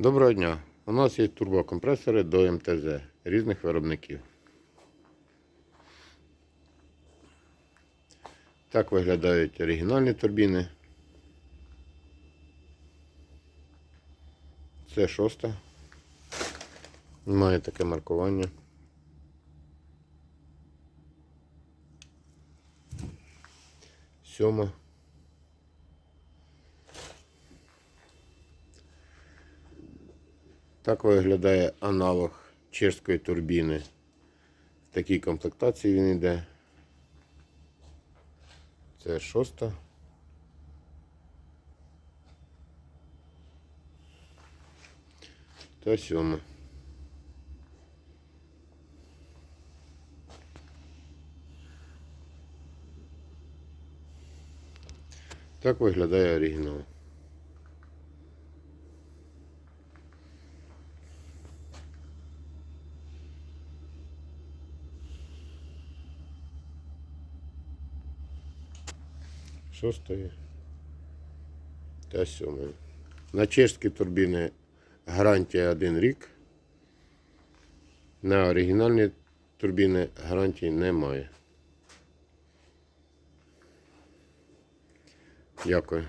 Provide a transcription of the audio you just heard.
Доброго дня! У нас є турбокомпресори до МТЗ різних виробників. Так виглядають оригінальні турбіни. Це шоста. Має таке маркування. Сьома. Так виглядає аналог чешської турбіни. В такій комплектації він йде. Це шоста. Та сьома. Так виглядає оригінал. Шостої та сьомої. На чешські турбіни гарантія один рік. На оригінальні турбіни гарантії немає. Дякую.